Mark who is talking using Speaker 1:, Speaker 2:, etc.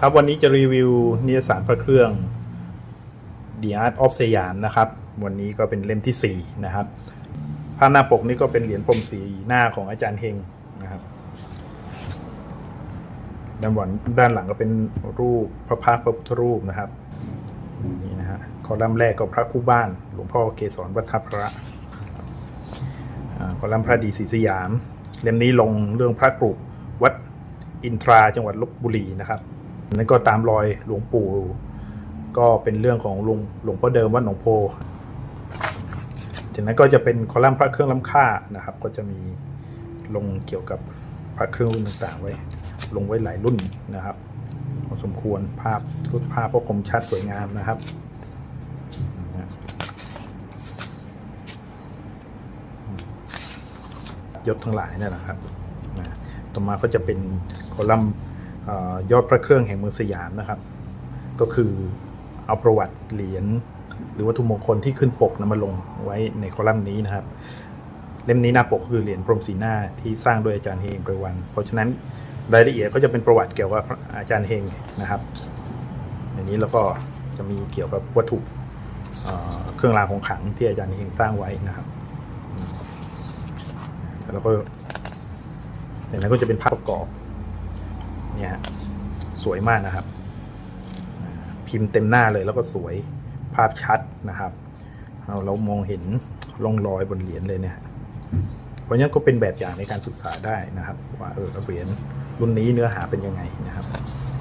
Speaker 1: ครับวันนี้จะรีวิวนิยสารพระเครื่อง The Art of สยามนะครับ วันนี้ก็เป็นเล่มที่ 4 นะครับภาพหน้าปกนี่ก็เป็นเหรียญพรมสีหน้าของอาจารย์เฮงนะครับด้านบนด้านหลังก็เป็นรูปพระพักพระพุทธรูปนะครับนี่นะฮะคอลัมน์แรกก็พระคู่บ้าน หลวงพ่อเกศรวัฒพระคอลัมน์พระดีศรีสยาม เล่มนี้ลงเรื่องพระกรุวัดอินทราจังหวัดลบบุรีนะครับ นั่นก็ตามรอยหลวงปู่ ก็เป็นเรื่องของหลวงหลวงพ่อเดิมวัดหนองโพจากนั้นก็จะเป็นคอลัมน์พระเครื่องล้ำค่านะครับ ก็จะมีลงเกี่ยวกับพระเครื่องรุ่นต่างๆ ไว้ ลงไว้หลายรุ่นนะครับพอสมควรภาพทุกภาพก็คมชัดสวยงามนะครับยศทั้งหลายนั่นแหละครับต่อมาก็จะเป็นคอลัมน์ ยอดพระเครื่องแห่งเมืองสยามนะครับ ก็คือเอาประวัติเหรียญหรือวัตถุมงคลที่ขึ้นปกนะมาลงไว้ในคอลัมน์นี้นะครับ เล่มนี้หน้าปกคือเหรียญพรมสีหน้าที่สร้างโดยอาจารย์เฮงไกรวัน เพราะฉะนั้นรายละเอียดก็จะเป็นประวัติเกี่ยวกับอาจารย์เฮงนะครับในนี้แล้วก็จะมีเกี่ยวกับวัตถุเครื่องรางของขลังที่อาจารย์เฮงสร้างไว้นะครับแล้วก็จากนั้นก็จะเป็นภาพประกอบ เนี่ยสวยมากนะครับ พิมพ์เต็มหน้าเลยแล้วก็สวยภาพชัดนะครับเราเรามองเห็นร่องรอยบนเหรียญเลยเนี่ยเพราะงั้นก็เป็นแบบอย่างในการศึกษาได้นะครับ ว่าเออเหรียญรุ่นนี้เนื้อหาเป็นยังไงนะครับ